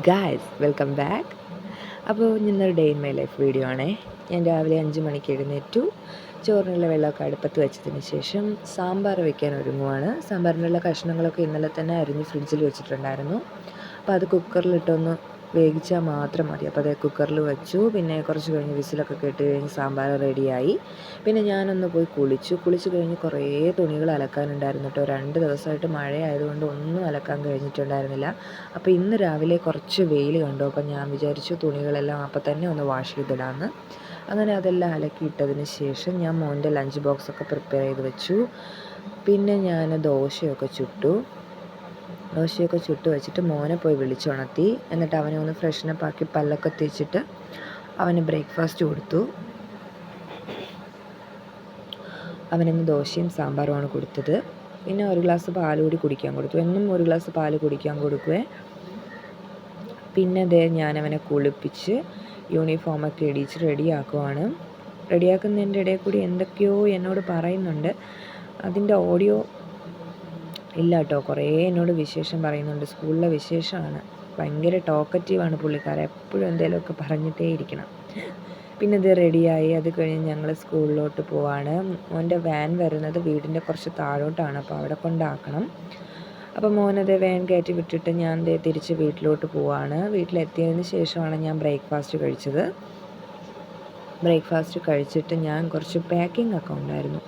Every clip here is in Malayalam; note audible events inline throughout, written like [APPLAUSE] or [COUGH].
ഗായ്സ് വെൽക്കം ബാക്ക് അപ്പോൾ ഇന്നൊരു day in my life video ആണേ. ഞാൻ രാവിലെ അഞ്ച് മണിക്ക് എഴുന്നേറ്റു. ചോറിനുള്ള വെള്ളമൊക്കെ അടുപ്പത്ത് വെച്ചതിന് ശേഷം സാമ്പാർ വെക്കാൻ ഒരുങ്ങുവാണ്. സാമ്പാറിനുള്ള കഷ്ണങ്ങളൊക്കെ ഇന്നലെ തന്നെ അരിഞ്ഞ് ഫ്രിഡ്ജിൽ വെച്ചിട്ടുണ്ടായിരുന്നു. അപ്പോൾ അത് കുക്കറിലിട്ടൊന്ന് വേവിച്ചാൽ മാത്രം മതി. അപ്പോൾ അതേ കുക്കറിൽ വെച്ചു. പിന്നെ കുറച്ച് കഴിഞ്ഞ് വിസിലൊക്കെ കേട്ട് കഴിഞ്ഞ് സാമ്പാർ റെഡിയായി. പിന്നെ ഞാനൊന്ന് പോയി കുളിച്ചു. കുളിച്ച് കഴിഞ്ഞ് കുറേ തുണികൾ അലക്കാനുണ്ടായിരുന്നു കേട്ടോ. രണ്ട് ദിവസമായിട്ട് മഴയായതുകൊണ്ട് ഒന്നും അലക്കാൻ കഴിഞ്ഞിട്ടുണ്ടായിരുന്നില്ല. അപ്പോൾ ഇന്ന് രാവിലെ കുറച്ച് വെയിൽ കണ്ടു. അപ്പോൾ ഞാൻ വിചാരിച്ചു തുണികളെല്ലാം അപ്പം തന്നെ ഒന്ന് വാഷ് ചെയ്തിടാമെന്ന് അങ്ങനെ അതെല്ലാം അലക്കിയിട്ടതിന് ശേഷം ഞാൻ മോന്റെ ലഞ്ച് ബോക്സൊക്കെ പ്രിപ്പയർ ചെയ്ത് വെച്ചു. പിന്നെ ഞാൻ ദോശയൊക്കെ ചുട്ടു. ദോശയൊക്കെ ചുട്ട് വെച്ചിട്ട് മോനെ പോയി വിളിച്ചുണർത്തി. എന്നിട്ട് അവനെ ഒന്ന് ഫ്രഷ്നപ്പ് ആക്കി പല്ലൊക്കെ തേച്ചിട്ട് അവന് ബ്രേക്ക്ഫാസ്റ്റ് കൊടുത്തു. അവനിന്ന് ദോശയും സാമ്പാറുമാണ് കൊടുത്തത്. പിന്നെ ഒരു ഗ്ലാസ് പാൽ കൂടി കുടിക്കാൻ കൊടുത്തു. എന്നും ഒരു ഗ്ലാസ് പാൽ കുടിക്കാൻ കൊടുക്കുവേ. പിന്നെ അതേ ഞാനവനെ കുളിപ്പിച്ച് യൂണിഫോമൊക്കെ ഇടിച്ച് റെഡിയാക്കുവാണ്. റെഡിയാക്കുന്നതിന്റെ ഇടയിൽ കൂടി എന്തൊക്കെയോ എന്നോട് പറയുന്നുണ്ട്. അതിന്റെ ഓഡിയോ ഇല്ല കേട്ടോ കുറേ എന്നോട് വിശേഷം പറയുന്നുണ്ട്. സ്കൂളിലെ വിശേഷമാണ്. ഭയങ്കര ടോക്കറ്റീവാണ് പുള്ളിക്കാരൻ എപ്പോഴും എന്തെങ്കിലുമൊക്കെ പറഞ്ഞിട്ടേ ഇരിക്കണം പിന്നെ ഇത് റെഡിയായി. അത് കഴിഞ്ഞ് ഞങ്ങൾ സ്കൂളിലോട്ട് പോവാണ്. മോന്റെ വാൻ വരുന്നത് വീടിന്റെ കുറച്ച് താഴോട്ടാണ്. അപ്പോൾ അവിടെ കൊണ്ടാക്കണം. അപ്പോൾ മോനത് വാൻ കയറ്റി വിട്ടിട്ട് ഞാൻ തിരിച്ച് വീട്ടിലോട്ട് പോവാണ്. വീട്ടിലെത്തിയതിന് ശേഷമാണ് ഞാൻ ബ്രേക്ക്ഫാസ്റ്റ് കഴിച്ചത്. ബ്രേക്ക്ഫാസ്റ്റ് കഴിച്ചിട്ട് ഞാൻ കുറച്ച് പാക്കിംഗ് ഒക്കെ ഉണ്ടായിരുന്നു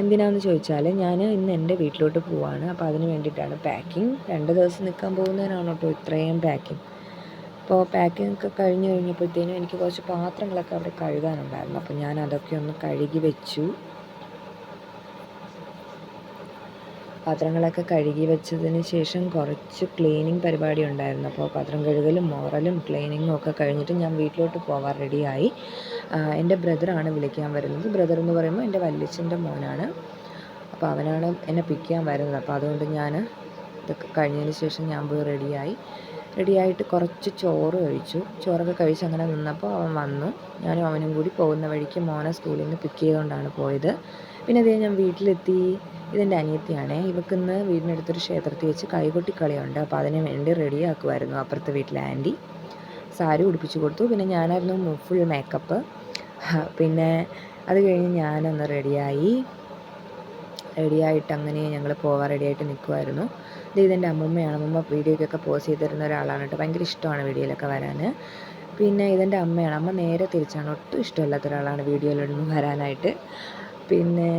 എന്തിനാന്ന് ചോദിച്ചാൽ ഞാൻ ഇന്ന് എന്റെ വീട്ടിലോട്ട് പോവാണ്. അപ്പോൾ അതിന് വേണ്ടിയിട്ടാണ് പാക്കിംഗ് രണ്ട് ദിവസം നിൽക്കാൻ പോകുന്നതിനാണ് കേട്ടോ ഇത്രയും പാക്കിംഗ് അപ്പോൾ പാക്കിംഗ് ഒക്കെ കഴിഞ്ഞ് കഴിഞ്ഞപ്പോഴത്തേനും എനിക്ക് കുറച്ച് പാത്രങ്ങളൊക്കെ അവിടെ കഴുകാനുണ്ടായിരുന്നു. അപ്പോൾ ഞാൻ അതൊക്കെ ഒന്ന് കഴുകി വെച്ചു. പാത്രങ്ങളൊക്കെ കഴുകി വെച്ചതിന് ശേഷം കുറച്ച് ക്ലീനിങ് പരിപാടി ഉണ്ടായിരുന്നു. അപ്പോൾ പാത്രം കഴുകലും മോറലും ക്ലീനിങ്ങും ഒക്കെ കഴിഞ്ഞിട്ട് ഞാൻ വീട്ടിലോട്ട് പോകാൻ റെഡിയായി എന്റെ ബ്രദറാണ് വിളിക്കാൻ വരുന്നത്. ബ്രദർ എന്ന് പറയുമ്പോൾ എന്റെ വല്യച്ഛന്റെ മോനാണ്. അപ്പോൾ അവനാണ് എന്നെ പിക്ക് ചെയ്യാൻ വരുന്നത്. അപ്പോൾ അതുകൊണ്ട് ഞാൻ ഇതൊക്കെ കഴിഞ്ഞതിന് ശേഷം ഞാൻ പോയി റെഡിയായി. റെഡിയായിട്ട് കുറച്ച് ചോറ് കഴിച്ചു. ചോറൊക്കെ കഴിച്ച് അങ്ങനെ നിന്നപ്പോൾ അവൻ വന്നു. ഞാനും അവനും കൂടി പോകുന്ന വഴിക്ക് മോനെ സ്കൂളിൽ നിന്ന് പിക്ക് ചെയ്തുകൊണ്ടാണ് പോയത്. പിന്നെ അതേ ഞാൻ വീട്ടിലെത്തി. ഇതെന്റെ അനിയത്തിയാണേ. ഇവക്കിന്ന് വീടിനടുത്തൊരു ക്ഷേത്രത്തിൽ വെച്ച് കൈകൊട്ടി കളിയുണ്ട്. അപ്പോൾ അതിന് വേണ്ടി റെഡിയാക്കുമായിരുന്നു അപ്പുറത്തെ വീട്ടിലെ ആന്റി. സാരി ഉടുപ്പിച്ച് കൊടുത്തു. പിന്നെ ഞാനായിരുന്നു ഫുൾ മേക്കപ്പ്. [LAUGHS] പിന്നെ അത് കഴിഞ്ഞ് ഞാനൊന്ന് റെഡിയായി. റെഡിയായിട്ട് അങ്ങനെ ഞങ്ങൾ പോവാൻ റെഡിയായിട്ട് നിൽക്കുമായിരുന്നു ഇത് ഇതെന്റെ അമ്മൂമ്മയാണ്. അമ്മൂമ്മ വീഡിയോയ്ക്കൊക്കെ പോസ് ചെയ്ത് തരുന്ന ഒരാളാണ് കേട്ടോ. ഭയങ്കര ഇഷ്ടമാണ് വീഡിയോയിലൊക്കെ വരാൻ പിന്നെ ഇതെന്റെ അമ്മയാണ്. അമ്മ നേരെ തിരിച്ചാണ്. ഒട്ടും ഇഷ്ടമല്ലാത്ത ഒരാളാണ് വീഡിയോയിലൊന്നും വരാനായിട്ട്. പിന്നെ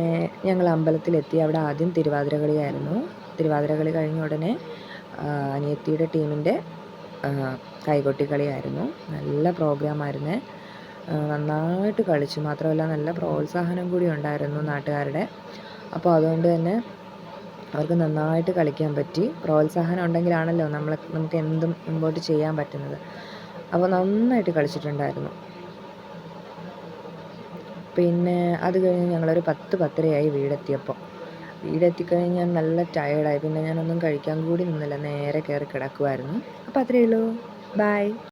ഞങ്ങൾ അമ്പലത്തിലെത്തി. അവിടെ ആദ്യം തിരുവാതിര കളിയായിരുന്നു. തിരുവാതിര കളി കഴിഞ്ഞ ഉടനെ അനിയത്തിയുടെ ടീമിന്റെ കൈകൊട്ടി കളിയായിരുന്നു. നല്ല പ്രോഗ്രാമായിരുന്നു. നന്നായിട്ട് കളിച്ചു. മാത്രമല്ല നല്ല പ്രോത്സാഹനം കൂടി ഉണ്ടായിരുന്നു നാട്ടുകാരുടെ. അപ്പോൾ അതുകൊണ്ട് തന്നെ അവർക്ക് നന്നായിട്ട് കളിക്കാൻ പറ്റി. പ്രോത്സാഹനം ഉണ്ടെങ്കിലാണല്ലോ നമ്മൾ നമുക്ക് എന്തും മുമ്പോട്ട് ചെയ്യാൻ പറ്റുന്നത്. അപ്പോൾ നന്നായിട്ട് കളിച്ചിട്ടുണ്ടായിരുന്നു. പിന്നെ അത് കഴിഞ്ഞ് ഞങ്ങളൊരു പത്ത് പത്തരയായി വീടെത്തിയപ്പോൾ വീടെത്തിക്കഴിഞ്ഞ് ഞാൻ നല്ല ടയേർഡായി പിന്നെ ഞാനൊന്നും കഴിക്കാൻ കൂടി നിന്നില്ല. നേരെ കയറി കിടക്കുമായിരുന്നു അപ്പോൾ അത്രയേ ഉള്ളൂ. ബൈ